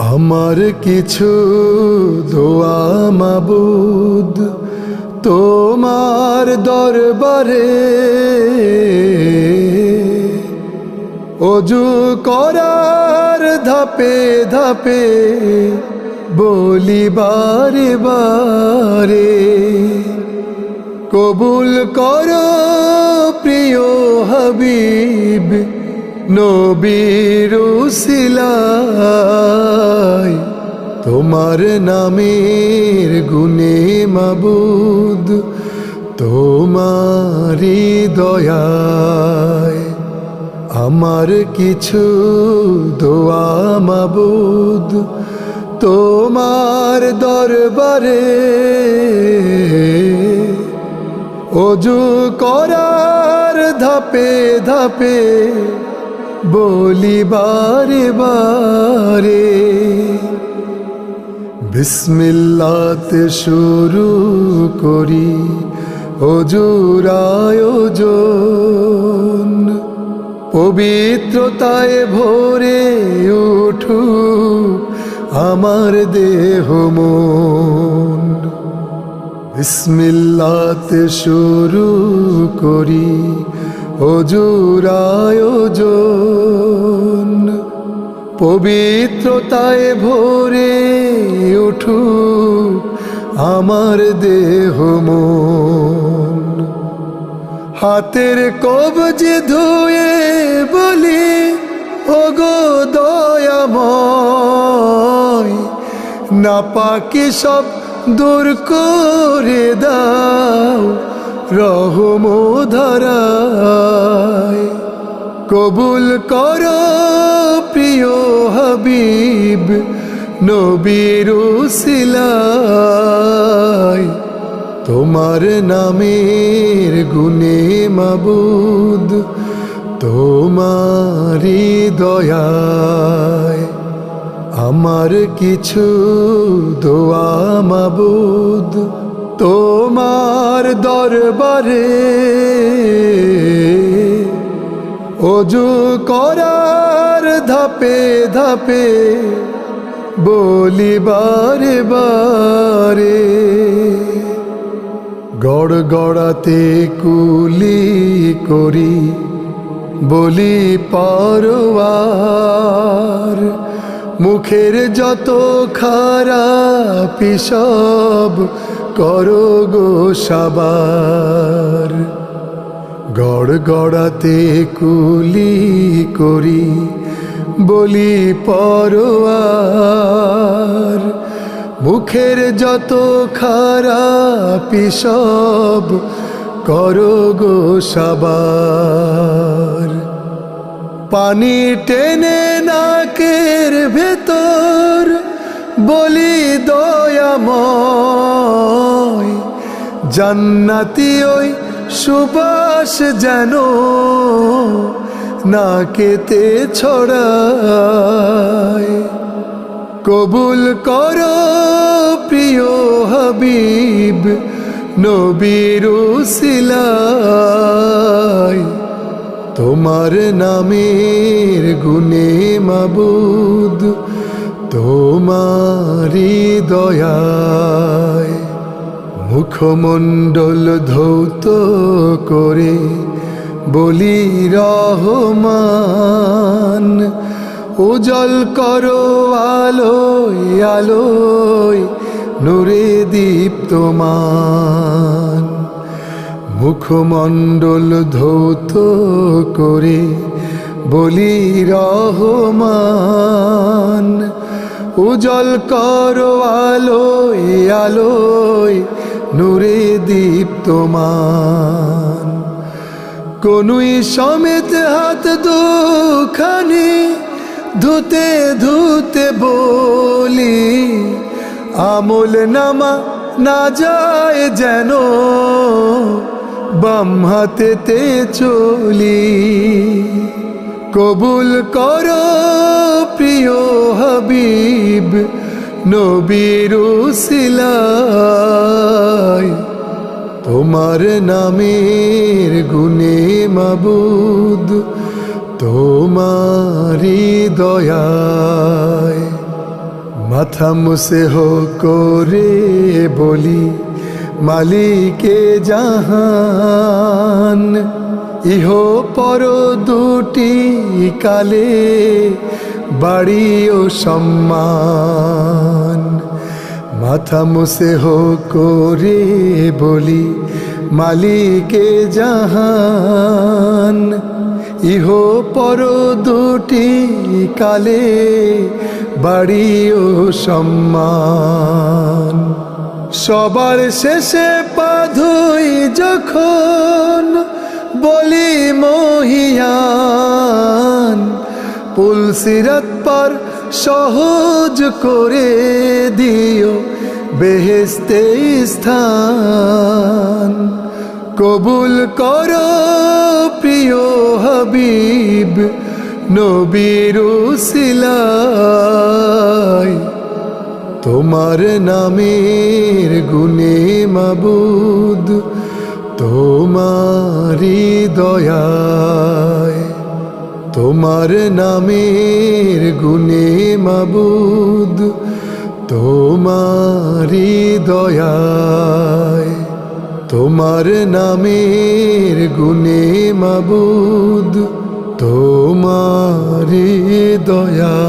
আমার কিছু দোয়া মাবুদ তোমার দরবারে। অজু করার ধাপে ধাপে বলি বারে বারে। কবুল করো প্রিয় হাবিব নবীর তোমার নামের গুণে মাবুদ তোমারি দয়ায় আমার কিছু দোয়া মাবুদ তোমার দরবারে অজু করার ধাপে ধাপে বলি বারে বারে। বিসমিল্লাতে শুরু করি, অজুর আয়োজন। পবিত্রতায় ভরে উঠু আমার দেহ মন। বিসমিল্লাতে শুরু করি অজুর আয়োজন পবিত্রতায় ভরে উঠু আমার দেহ মন। হাতের কবজে ধুয়ে বলি, ওগো দয়াময় না পাকি সব দূর করে দাও। রহম ধারায় কবুল কর প্রিয় হাবিব, নবীর সিলাই তোমার নামের গুণে মাবুদ তোমারি দয়ায়। আমার কিছু দোয়া মাবুদ তোমার দরবারে অজু করার ধাপে ধাপে বলি বারে বারে। গড় গড়াতে কুলি করি, বলি পরওয়ার মুখের যত খারাপ সব করো গো সাবার। গড় গড়াতে কুলি করি, বলি পরওয়ার মুখের যত খারাপ সব করো গো সাবার। পানি টেনে নাকের ভেতর, বলি দয়াময় জান্নাতি ওই সুবাস যেন না কেতে ছড়ায়। কবুল কর প্রিয় হাবিব, নবীর সিলাই তোমার নামের গুণে মাবুদ তোমারি দয়ায় মুখমণ্ডল ধৌত করে বলি রহমান উজল করো আলোয় আলোয়, নূরে দীপ্তমান মুখমণ্ডল ধৌত করে বলি রহমান উজল করো আলোয় আলোয়, নূরে দীপ্তমান। কোনুই সমেত হাত দুখানি, ধুতে ধুতে বলি, আমল নামা না যায় যেন, বাম হাতেতে চলি। কবুল কর প্রিয় হাবিব, নবীর তোমার নামের গুণে মাবুদ তোমারি দয়ায় মাথা মুসে হো করে বলি, মালিকে জাহান। ইহ পর দুটি কালে বাড়ি ও সম্মান। মাথা মুসে হো করে বলি, মালিকে জাহান। ইহ পর দুটি কালে বাড়ি ও সম্মান। সবার শেষে পাধুই যখন বলি মহিয়ান পুলসিরত পর সহজ করে দিও বেহেস্তে স্থান। কবুল কর প্রিয় হাবিব নবীর সিলাই তোমার নামের গুণে মাবুদ তোমারি দয়ায় তোমার নামের গুণে মাবুদ তোমারি দয়ায়। তোমার নামের গুণে মাবুদ তোমারি দয়া